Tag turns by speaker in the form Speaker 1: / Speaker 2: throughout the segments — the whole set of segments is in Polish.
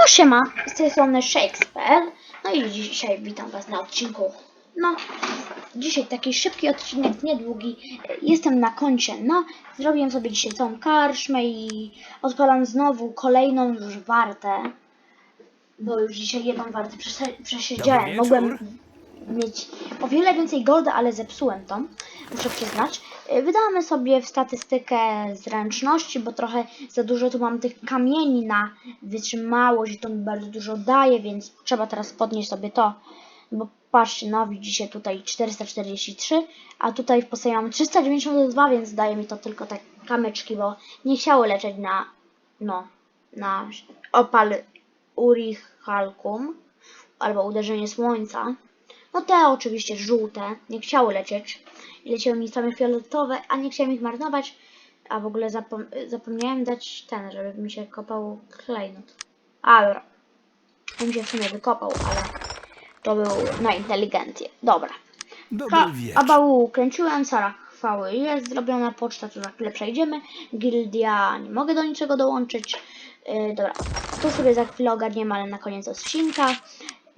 Speaker 1: No siema, z tej strony Shakespeare. No i dzisiaj witam was na odcinku. No, dzisiaj taki szybki odcinek, niedługi. Jestem na koncie, no. Zrobiłem sobie dzisiaj całą karczmę i odpalam znowu kolejną już wartę. Bo już dzisiaj jedną wartę przese- przesiedziałem. Mogłem mieć o wiele więcej golda, ale zepsułem to, muszę przyznać. Y, Wydamy sobie w statystykę zręczności, bo trochę za dużo tu mam tych kamieni na wytrzymałość i to mi bardzo dużo daje, więc trzeba teraz podnieść sobie to. Bo patrzcie, no widzicie tutaj 443, a tutaj w podstawie mam 392, więc daje mi to tylko te kamyczki, bo nie chciało lecieć na, no, na opal Urich Halkum albo uderzenie słońca. No te oczywiście żółte, nie chciały lecieć. I leciały mi same fioletowe, a nie chciałem ich marnować. A w ogóle zapom zapomniałem dać ten, żeby mi się kopał klejnot. A dobra. On mi się w sumie wykopał, ale to był na inteligencję. Dobra.
Speaker 2: Dobry
Speaker 1: Ha,
Speaker 2: wieczór.
Speaker 1: a bału kręciłem, Sara chwały jest zrobiona, poczta to za chwilę przejdziemy. Gildia, nie mogę do niczego dołączyć. Yy, dobra, tu sobie za chwilę ogarniemy, ale na koniec odcinka.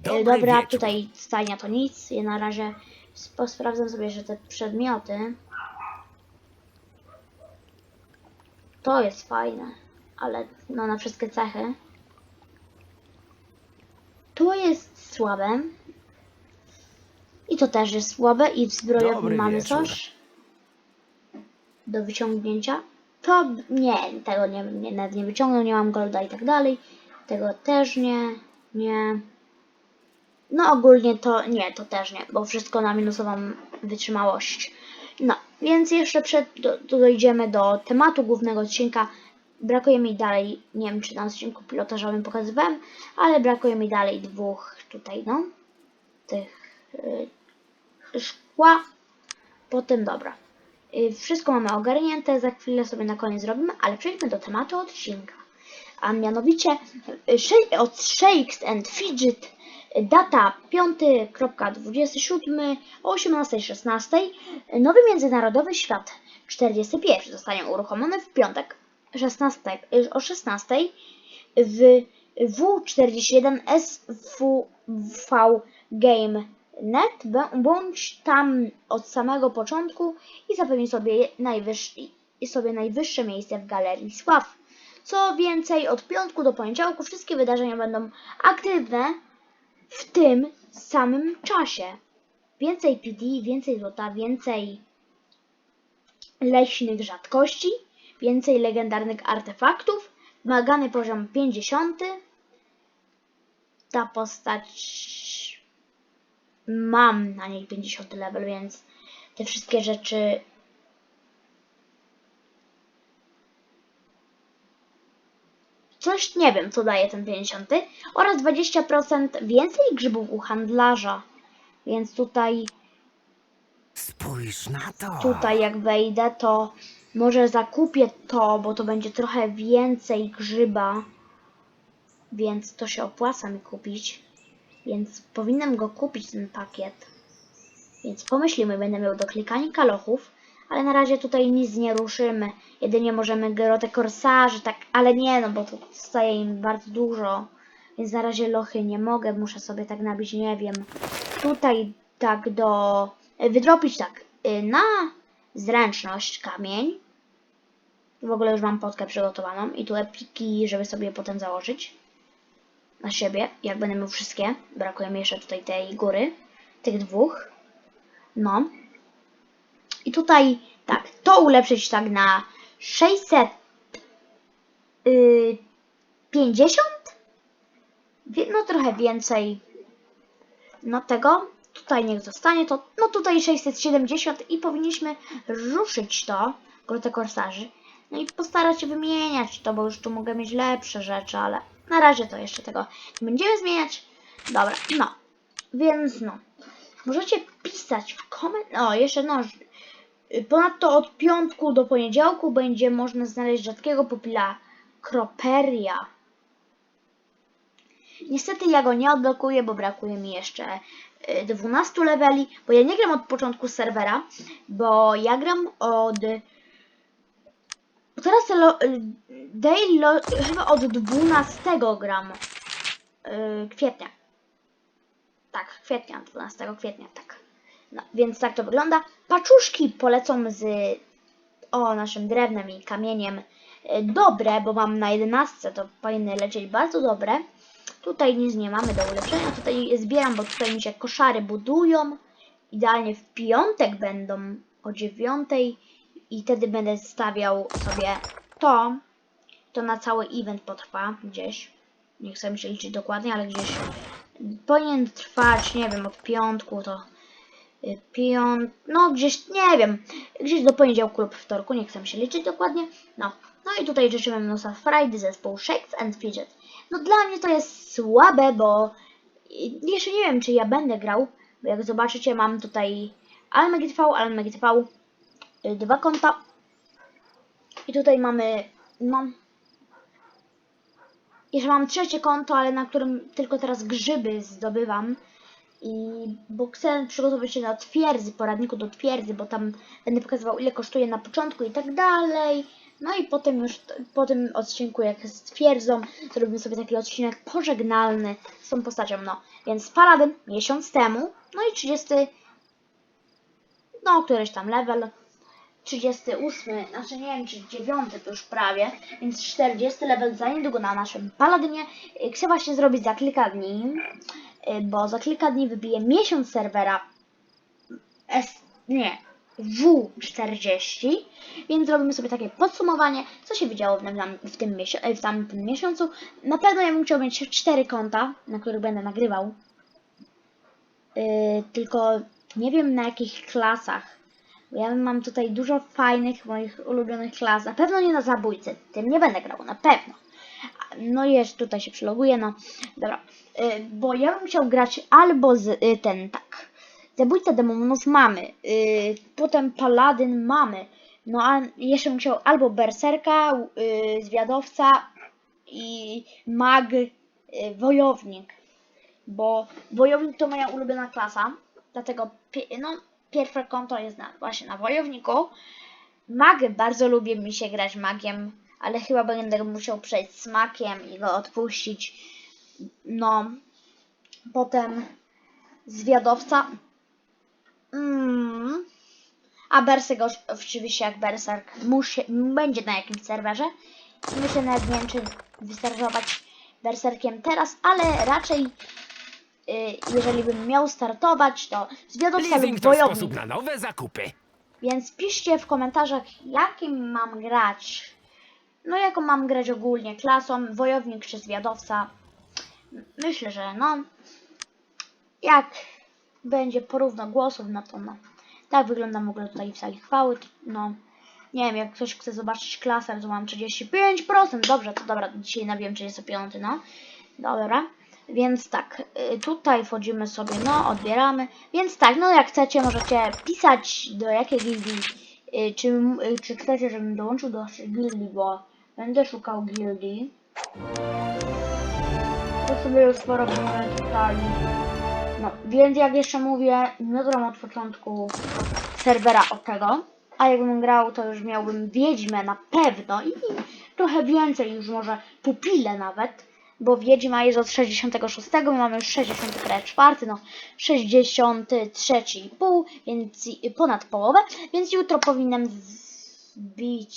Speaker 2: Dobry
Speaker 1: dobra,
Speaker 2: wieczór.
Speaker 1: tutaj stajnia to nic. Ja na razie sp- sprawdzam sobie, że te przedmioty. To jest fajne, ale no na wszystkie cechy. Tu jest słabe. I to też jest słabe. I w zbrojowym
Speaker 2: Dobry
Speaker 1: mamy
Speaker 2: wieczór.
Speaker 1: coś do wyciągnięcia. To nie, tego nie, nie, nie wyciągnął, nie mam golda i tak dalej. Tego też nie, nie. No ogólnie to nie, to też nie, bo wszystko na minusową wytrzymałość. No, więc jeszcze przed do, do, dojdziemy do tematu głównego odcinka. Brakuje mi dalej, nie wiem czy na odcinku pilotażowym pokazywałem, ale brakuje mi dalej dwóch tutaj, no, tych y, szkła. Potem dobra. Y, Wszystko mamy ogarnięte, za chwilę sobie na koniec zrobimy, ale przejdźmy do tematu odcinka. A mianowicie y, sze- od Shakes and Fidget data 5.27 o 18.16 y, nowy międzynarodowy świat. 41 zostanie uruchomiony w piątek 16, y, o 16 w W41 SVV Game Net, bądź tam od samego początku i zapewni sobie, sobie najwyższe miejsce w galerii sław. Co więcej, od piątku do poniedziałku wszystkie wydarzenia będą aktywne w tym samym czasie. Więcej PD, więcej złota, więcej leśnych rzadkości, więcej legendarnych artefaktów, wymagany poziom 50. Ta postać mam na niej 50 level, więc te wszystkie rzeczy coś nie wiem, co daje ten 50 oraz 20% więcej grzybów u handlarza. Więc tutaj
Speaker 2: Spójrz na to.
Speaker 1: tutaj jak wejdę, to może zakupię to, bo to będzie trochę więcej grzyba, więc to się opłaca mi kupić. Więc powinnam go kupić, ten pakiet. Więc pomyślimy, będę miał do klikania kalochów, ale na razie tutaj nic nie ruszymy. Jedynie możemy grotę korsarzy, tak, ale nie, no bo to staje im bardzo dużo. Więc na razie lochy nie mogę, muszę sobie tak nabić, nie wiem. Tutaj tak do... Wydropić tak, y, na zręczność kamień. W ogóle już mam potkę przygotowaną i tu epiki, żeby sobie potem założyć na siebie, jak będę miał wszystkie. Brakuje mi jeszcze tutaj tej góry, tych dwóch. No. Tutaj, tak, to ulepszyć tak na 650? Wie- No trochę więcej. No tego, tutaj niech zostanie to, no tutaj 670 i powinniśmy ruszyć to, grotę korsarzy. No i postarać się wymieniać to, bo już tu mogę mieć lepsze rzeczy, ale na razie to jeszcze tego nie będziemy zmieniać. Dobra, no. Więc no. Możecie pisać w komentarzach. O, jeszcze no. Y, Ponadto od piątku do poniedziałku będzie można znaleźć rzadkiego pupila Kroperia. Niestety ja go nie odblokuję, bo brakuje mi jeszcze y, 12 leveli, bo ja nie gram od początku serwera, bo ja gram od teraz lo, y, daily chyba od 12 gram. yy, kwietnia. Tak, kwietnia, 12 kwietnia, tak. No, więc tak to wygląda. Paczuszki polecą z o naszym drewnem i kamieniem y, dobre, bo mam na 11, to powinny lecieć bardzo dobre. Tutaj nic nie mamy do ulepszenia, tutaj zbieram, bo tutaj mi się koszary budują. Idealnie w piątek będą o 9 i wtedy będę stawiał sobie to. To na cały event potrwa gdzieś. Nie chcę mi się liczyć dokładnie, ale gdzieś powinien trwać, nie wiem, od piątku to piąt, no gdzieś, nie wiem, gdzieś do poniedziałku lub wtorku, nie chcę się liczyć dokładnie. No, no i tutaj życzymy mnóstwa frajdy zespół Shakes and Fidget. No dla mnie to jest słabe, bo y, jeszcze nie wiem, czy ja będę grał, bo jak zobaczycie mam tutaj AlmGTV, AlmGTV, y, dwa konta i tutaj mamy, no, jeszcze mam trzecie konto, ale na którym tylko teraz grzyby zdobywam. I bo chcę przygotować się do twierdzy, poradniku do twierdzy, bo tam będę pokazywał ile kosztuje na początku i tak dalej. No i potem już po tym odcinku, jak z twierdzą, zrobimy sobie taki odcinek pożegnalny z tą postacią. No, więc Paladin miesiąc temu, no i 30, no któryś tam level, 38, znaczy nie wiem czy 9 to już prawie, więc 40 level za niedługo na naszym Paladynie. Y, Chcę właśnie zrobić za kilka dni, bo za kilka dni wybije miesiąc serwera S, nie, W40, więc zrobimy sobie takie podsumowanie, co się wydziało w, w, tym, w tamtym miesiącu. Na pewno ja bym chciał mieć 4 konta, na których będę nagrywał, Yy, tylko nie wiem na jakich klasach. Ja mam tutaj dużo fajnych moich ulubionych klas. Na pewno nie na zabójcy. Tym nie będę grał, na pewno. No i jeszcze tutaj się przyloguję, no. Dobra. Yy, bo ja bym chciał grać albo z y, ten tak. Zabójca demonów mamy. Yy, potem paladyn mamy. No a jeszcze bym chciał albo berserka, zwiadowca i mag, wojownik bo wojownik to moja ulubiona klasa, dlatego no, pierwsze konto jest na, właśnie na wojowniku. Mag bardzo lubię mi się grać magiem, ale chyba będę musiał przejść z makiem i go odpuścić. No, potem zwiadowca. Mm. A Berserk oczywiście jak Berserk musi, będzie na jakimś serwerze. Myślę nawet nie wiem, czy wystartować Berserkiem teraz, ale raczej y, jeżeli bym miał startować, to zwiadowca lub
Speaker 2: to
Speaker 1: wojownik.
Speaker 2: sposób na nowe zakupy.
Speaker 1: Więc piszcie w komentarzach, jakim mam grać. No, jaką mam grać ogólnie, klasą, wojownik czy zwiadowca. Myślę, że no, jak będzie porówno głosów, no to no. Tak wyglądam w ogóle tutaj w sali chwały. No, nie wiem, jak ktoś chce zobaczyć klasę, to mam 35%. Dobrze, to dobra, dzisiaj nabiłem 35, no. Dobra. Więc tak, y, tutaj wchodzimy sobie, no, odbieramy. Więc tak, no jak chcecie, możecie pisać do jakiej gildii, y, czy, y, czy chcecie, żebym dołączył do gildii, bo będę szukał gildii. To sobie już porobimy tutaj. No, więc jak jeszcze mówię, nie gram od początku serwera od tego. A jakbym grał, to już miałbym Wiedźmę na pewno i trochę więcej, już może pupile nawet, bo Wiedźma jest od 66, my mamy już 64, no 63,5, więc ponad połowę, więc jutro powinienem zbić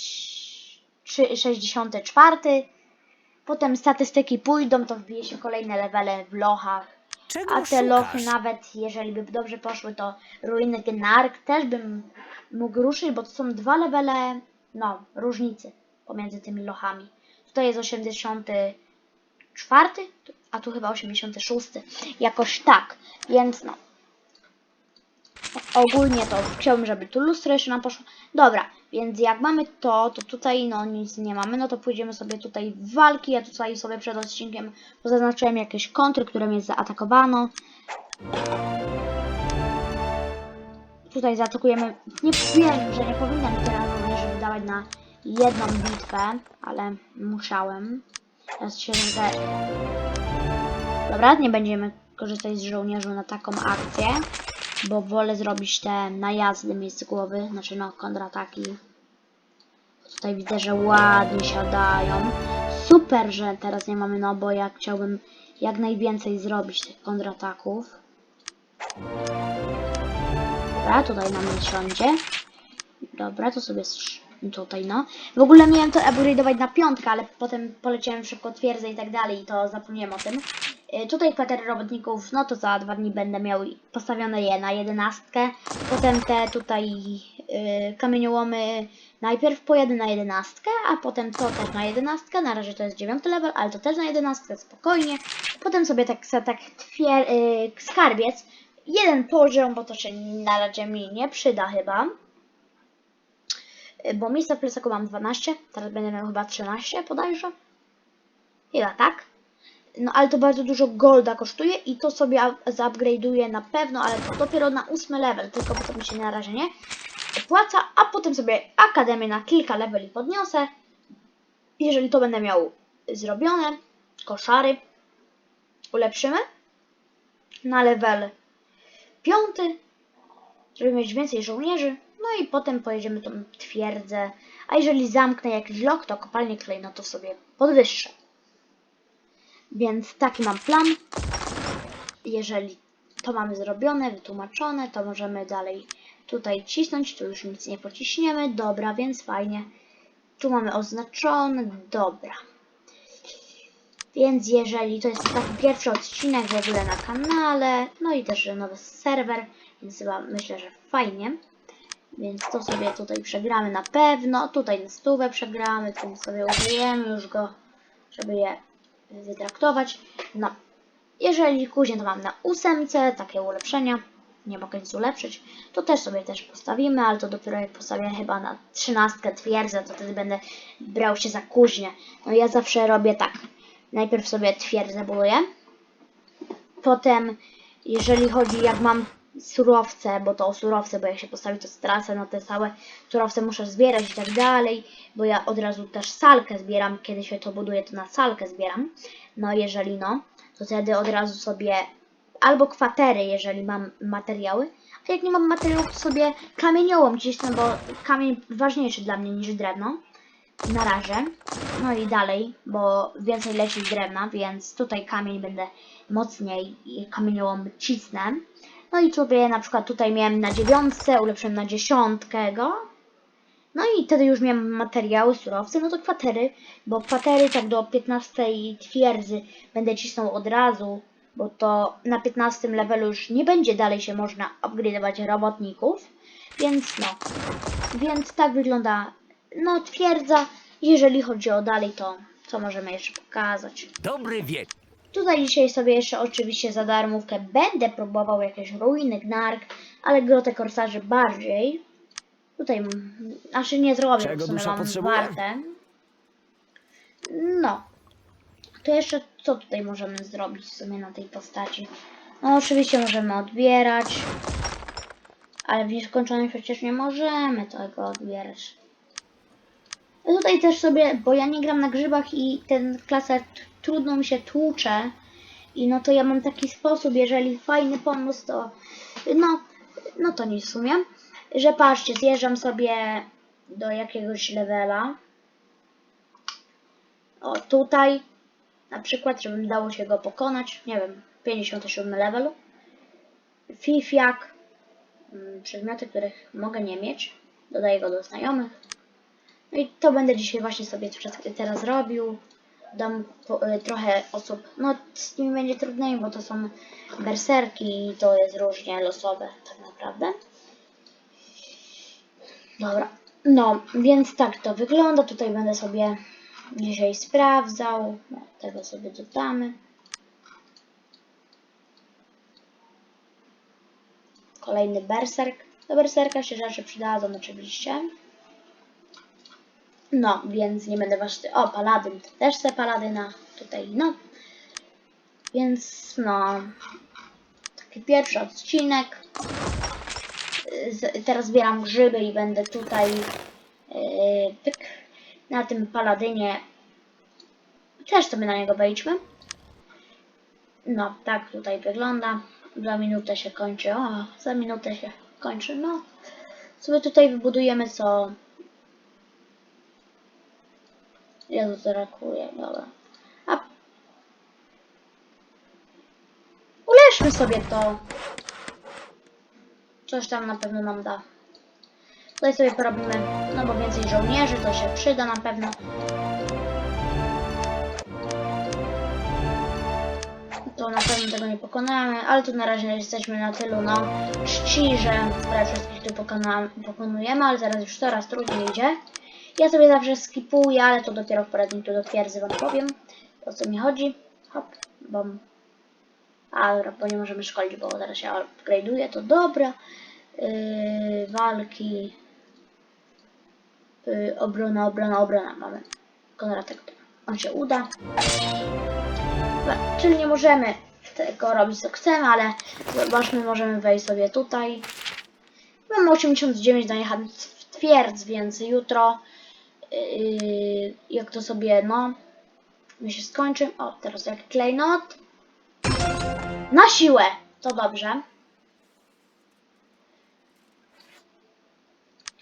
Speaker 1: trzy- 64. Potem statystyki pójdą, to wbije się kolejne levele w lochach.
Speaker 2: Czego
Speaker 1: A te
Speaker 2: szukasz?
Speaker 1: lochy nawet, jeżeli by dobrze poszły, to ruiny Gnark też bym mógł ruszyć, bo to są dwa levele, no, różnicy pomiędzy tymi lochami. Tutaj jest 84, a tu chyba 86. Jakoś tak, więc no. Ogólnie to chciałbym, żeby tu lustro jeszcze nam poszło. Dobra, więc jak mamy to, to tutaj no nic nie mamy, no to pójdziemy sobie tutaj w walki. Ja tutaj sobie przed odcinkiem zaznaczyłem jakieś kontry, które mnie zaatakowano. Tutaj zaatakujemy. Nie wiem, że nie powinnam teraz również wydawać na jedną bitwę, ale musiałem. Teraz się że... Dobra, nie będziemy korzystać z żołnierzy na taką akcję, bo wolę zrobić te najazdy mi z głowy, znaczy no kontrataki. Tutaj widzę, że ładnie siadają. Super, że teraz nie mamy, no bo ja chciałbym jak najwięcej zrobić tych kontrataków. Dobra, tutaj nie siądzie. Dobra, to sobie tutaj no. W ogóle miałem to upgrade'ować na piątkę, ale potem poleciałem szybko twierdzę i tak dalej i to zapomniałem o tym. Y, Tutaj kwatery robotników, no to za dwa dni będę miał postawione je na jedenastkę. Potem te tutaj y, kamieniołomy najpierw pojadę na jedenastkę, a potem to też na jedenastkę. Na razie to jest dziewiąty level, ale to też na jedenastkę, spokojnie. Potem sobie tak, tak twier, y, skarbiec. Jeden poziom, bo to się na razie mi nie przyda chyba. Bo miejsca w plecaku mam 12, teraz będę miał chyba 13 bodajże. Chyba tak. No ale to bardzo dużo golda kosztuje i to sobie up- zaupgrade'uję na pewno, ale to dopiero na 8 level, tylko bo to mi się na razie nie opłaca, a potem sobie akademię na kilka leveli podniosę. Jeżeli to będę miał zrobione, koszary ulepszymy na level 5, żeby mieć więcej żołnierzy, no i potem pojedziemy tą twierdzę, a jeżeli zamknę jakiś lok, to kopalnię klej, no to sobie podwyższę. Więc taki mam plan. Jeżeli to mamy zrobione, wytłumaczone, to możemy dalej tutaj cisnąć. Tu już nic nie pociśniemy. Dobra, więc fajnie. Tu mamy oznaczone. Dobra. Więc jeżeli to jest taki pierwszy odcinek w ogóle na kanale, no i też nowy serwer, więc chyba myślę, że fajnie. Więc to sobie tutaj przegramy na pewno. Tutaj na stówę przegramy, tym sobie użyjemy już go, żeby je wytraktować. No, jeżeli to mam na ósemce, takie ulepszenia, nie mogę nic ulepszyć, to też sobie też postawimy, ale to dopiero jak postawię chyba na trzynastkę twierdzę, to wtedy będę brał się za kuźnię. No ja zawsze robię tak. Najpierw sobie twierdzę buduję, potem jeżeli chodzi jak mam surowce, bo to o surowce, bo jak się postawi to stracę, no te całe surowce muszę zbierać i tak dalej, bo ja od razu też salkę zbieram, kiedy się to buduje, to na salkę zbieram. No jeżeli no, to wtedy od razu sobie albo kwatery, jeżeli mam materiały, a jak nie mam materiałów, to sobie kamieniołom cisnę, bo kamień ważniejszy dla mnie niż drewno. Na razie. No i dalej, bo więcej leci drewna, więc tutaj kamień będę mocniej kamieniołom cisnę. No i sobie na przykład tutaj miałem na dziewiątce, ulepszyłem na dziesiątkę go. No i wtedy już miałem materiały, surowce, no to kwatery, bo kwatery tak do 15 twierdzy będę cisnął od razu, bo to na 15 levelu już nie będzie dalej się można upgrade'ować robotników, więc no, więc tak wygląda, no twierdza, jeżeli chodzi o dalej to, co możemy jeszcze pokazać.
Speaker 2: Dobry wieczór.
Speaker 1: Tutaj dzisiaj sobie jeszcze oczywiście za darmówkę będę próbował jakieś ruiny, gnark, ale grotę korsarzy bardziej. Tutaj, m- znaczy nie zrobię,
Speaker 2: Czego
Speaker 1: w sumie
Speaker 2: dusza
Speaker 1: mam
Speaker 2: potrzebuje?
Speaker 1: warte. No. To jeszcze co tutaj możemy zrobić w sumie na tej postaci? No oczywiście możemy odbierać, ale w nieskończoność przecież nie możemy tego odbierać. Tutaj też sobie, bo ja nie gram na grzybach i ten klaser trudno mi się tłucze. I no to ja mam taki sposób, jeżeli fajny pomysł, to no, no to nic w sumie. Że patrzcie, zjeżdżam sobie do jakiegoś levela. O, tutaj. Na przykład, żebym dało się go pokonać. Nie wiem, 57 level. Fifiak. mm, Przedmioty, których mogę nie mieć. Dodaję go do znajomych. No i to będę dzisiaj właśnie sobie teraz robił. Dam po, y, trochę osób, no z nimi będzie trudniej, bo to są berserki i to jest różnie losowe tak naprawdę. Dobra, no więc tak to wygląda. Tutaj będę sobie dzisiaj sprawdzał. No, tego sobie dodamy. Kolejny berserk. Do berserka się rzeczy przydadzą oczywiście. No, więc nie będę was... O, paladyn. Też chcę paladyna. Tutaj, no. Więc, no... Taki pierwszy odcinek. Z, teraz zbieram grzyby i będę tutaj... Yy, pyk, na tym paladynie. Też sobie na niego wejdźmy. No, tak tutaj wygląda. Za minutę się kończy. O, za minutę się kończy. No, sobie tutaj wybudujemy co Jezu, to rakuje, dobra. A Zróbmy sobie to. Coś tam na pewno nam da. Tutaj sobie porobimy, no bo więcej żołnierzy to się przyda na pewno. To na pewno tego nie pokonamy, ale tu na razie jesteśmy na tylu, no, czci, że prawie wszystkich tu pokonujemy, ale zaraz już coraz trudniej idzie. Ja sobie zawsze skipuję, ale to dopiero w poradniku do twierdzy wam powiem, o co mi chodzi. Hop, bom. A, dobra, bo nie możemy szkolić, bo zaraz się upgrade'uje, to dobra. Yy, walki. Yy, obrona, obrona, obrona. Mamy Konratek. On się uda. Dobra, czyli nie możemy tego robić co chcemy, ale zobaczmy, możemy wejść sobie tutaj. Mam 89 dojechać w twierdz, więc jutro yy, jak to sobie, no, mi się skończy. O, teraz jak klejnot. Na siłę! To dobrze.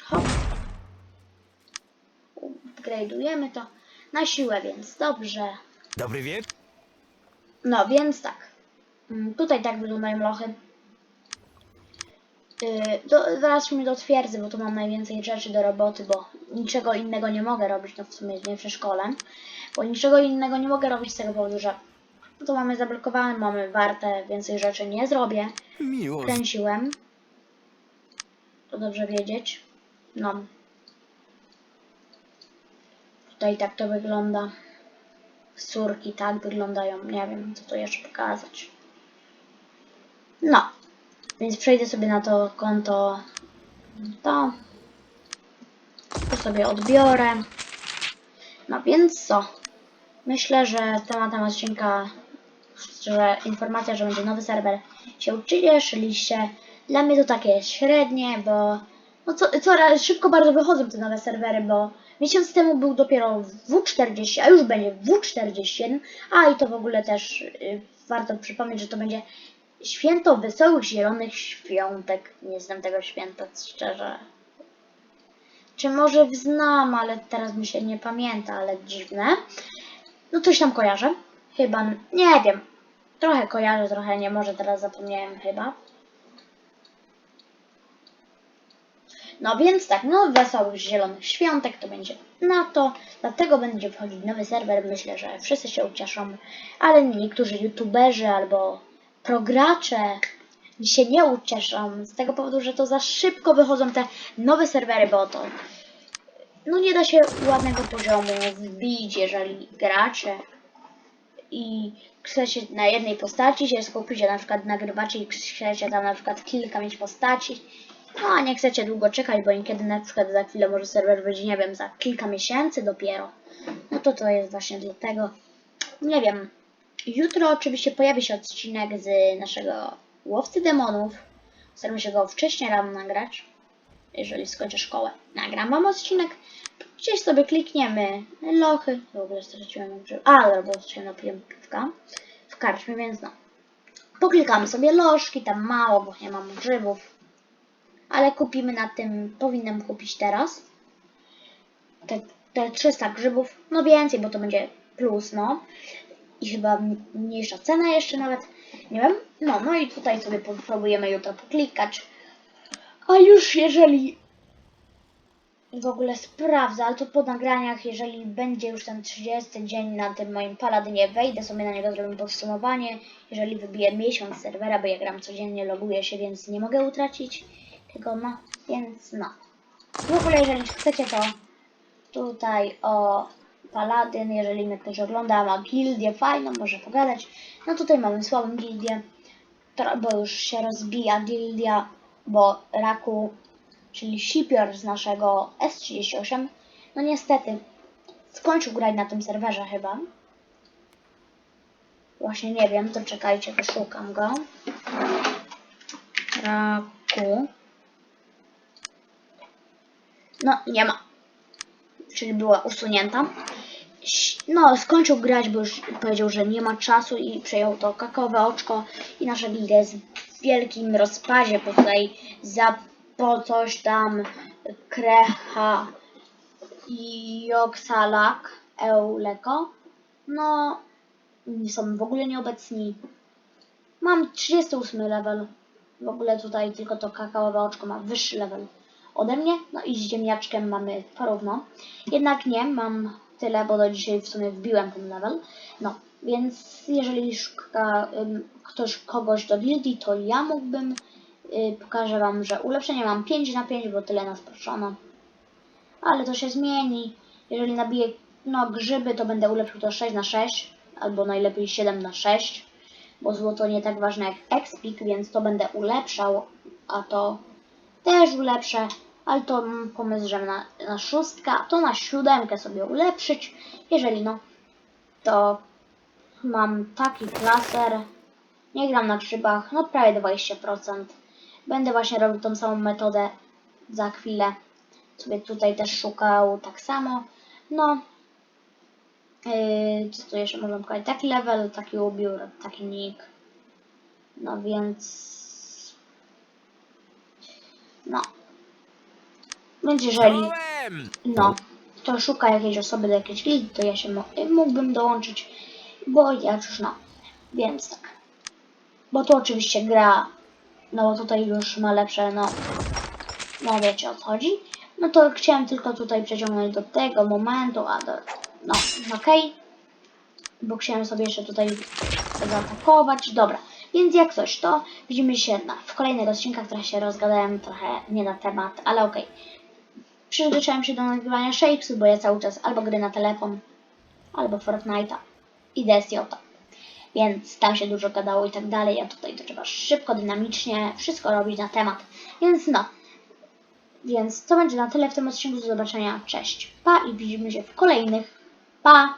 Speaker 1: Hop. Upgrade'ujemy to na siłę, więc dobrze.
Speaker 2: Dobry wieczór.
Speaker 1: No, więc tak. Mm, Tutaj tak wyglądają lochy. Yy, do, wracamy do twierdzy, bo tu mam najwięcej rzeczy do roboty, bo niczego innego nie mogę robić, no w sumie nie przy szkole. Bo niczego innego nie mogę robić z tego powodu, że no to mamy zablokowane, mamy warte, więcej rzeczy nie zrobię.
Speaker 2: Miło.
Speaker 1: Kręciłem. To dobrze wiedzieć. No. Tutaj tak to wygląda. Surki tak wyglądają. Nie wiem, co tu jeszcze pokazać. No. Więc przejdę sobie na to konto. To. To sobie odbiorę. No więc co? Myślę, że tematem odcinka, że informacja, że będzie nowy serwer się ucieszyliście. Dla mnie to takie średnie, bo no co, coraz szybko bardzo wychodzą te nowe serwery, bo miesiąc temu był dopiero W40, a już będzie W41, a i to w ogóle też y, warto przypomnieć, że to będzie święto wesołych zielonych świątek. Nie znam tego święta, szczerze. Czy może znam, ale teraz mi się nie pamięta, ale dziwne. No coś tam kojarzę. Chyba, nie wiem. Trochę kojarzę, trochę nie, może teraz zapomniałem chyba. No więc tak, no wesołych zielonych świątek to będzie na to, dlatego będzie wchodzić nowy serwer, myślę, że wszyscy się ucieszą, ale niektórzy youtuberzy albo progracze się nie ucieszą z tego powodu, że to za szybko wychodzą te nowe serwery, bo to no nie da się ładnego poziomu wbić, jeżeli gracze i chcecie na jednej postaci się skupić, a na przykład nagrywacie i chcecie tam na przykład kilka mieć postaci, no a nie chcecie długo czekać, bo niekiedy na przykład za chwilę może serwer będzie, nie wiem, za kilka miesięcy dopiero, no to to jest właśnie dlatego, nie wiem, jutro oczywiście pojawi się odcinek z naszego Łowcy Demonów, staram się go wcześniej rano nagrać, jeżeli skończę szkołę. Nagram wam odcinek, gdzieś sobie klikniemy lochy, w ogóle straciłem grzyb, a, albo się napiłem piwka w karczmie, więc no. Poklikamy sobie lożki, tam mało, bo nie mam grzybów, ale kupimy na tym, powinnam kupić teraz te, te 300 grzybów, no więcej, bo to będzie plus, no. I chyba mniejsza cena jeszcze nawet, nie wiem. No, no i tutaj sobie próbujemy jutro poklikać. A już jeżeli w ogóle sprawdzę, ale to po nagraniach, jeżeli będzie już ten 30 dzień na tym moim paladynie, wejdę sobie na niego, zrobię podsumowanie. Jeżeli wybiję miesiąc serwera, bo ja gram codziennie, loguję się, więc nie mogę utracić tego, no, więc no. W ogóle, jeżeli chcecie, to tutaj o Paladyn, jeżeli mnie ktoś ogląda, ma gildię fajną, może pogadać. No tutaj mamy słabą gildię, bo już się rozbija gildia, bo Raku, czyli Shipior z naszego S38, no niestety skończył grać na tym serwerze chyba. Właśnie nie wiem, to czekajcie, wyszukam go. Raku. No, nie ma. Czyli była usunięta. No, skończył grać, bo już powiedział, że nie ma czasu i przejął to kakowe oczko i nasza gildia jest w wielkim rozpadzie, bo tutaj za po coś tam Krecha i Joksalak, Euleko, no są w ogóle nieobecni. Mam 38 level. W ogóle tutaj tylko to kakaowe oczko ma wyższy level ode mnie. No i z ziemniaczkiem mamy porówno. Jednak nie, mam tyle, bo do dzisiaj w sumie wbiłem ten level. No, więc jeżeli szuka ym, ktoś kogoś do gildii, to ja mógłbym. Y, pokażę Wam, że ulepszenie mam 5 na 5, bo tyle nas proszono. Ale to się zmieni. Jeżeli nabiję no, grzyby, to będę ulepszył to 6 na 6 albo najlepiej 7 na 6 bo złoto nie tak ważne jak expik, więc to będę ulepszał, a to też ulepszę, ale to pomysł, że na, na szóstkę, to na siódemkę sobie ulepszyć, jeżeli no, to mam taki klaser, nie gram na grzybach, no prawie 20%. Będę właśnie robił tą samą metodę za chwilę, sobie tutaj też szukał tak samo, no, Yy, co tu jeszcze można pokazać? Taki level, taki ubiór, taki nick. No więc... No. Więc jeżeli, no, to szuka jakiejś osoby do jakiejś gildii, to ja się mógłbym dołączyć, bo ja już no. Więc tak. Bo to oczywiście gra, no bo tutaj już ma lepsze, no, no wiecie o co chodzi. No to chciałem tylko tutaj przeciągnąć do tego momentu, a do, no, okej. Bo chciałem sobie jeszcze tutaj zaatakować. Dobra, więc jak coś, to widzimy się na, w kolejnych odcinkach. Trochę się rozgadałem, trochę nie na temat, ale okej. Przyzwyczaiłem się do nagrywania Shapesu, bo ja cały czas albo gry na telefon, albo Fortnite'a i DSJ. Więc tam się dużo gadało i tak dalej, a tutaj to trzeba szybko, dynamicznie wszystko robić na temat. Więc no, więc to będzie na tyle w tym odcinku. Do zobaczenia. Cześć. Pa i widzimy się w kolejnych. Pa!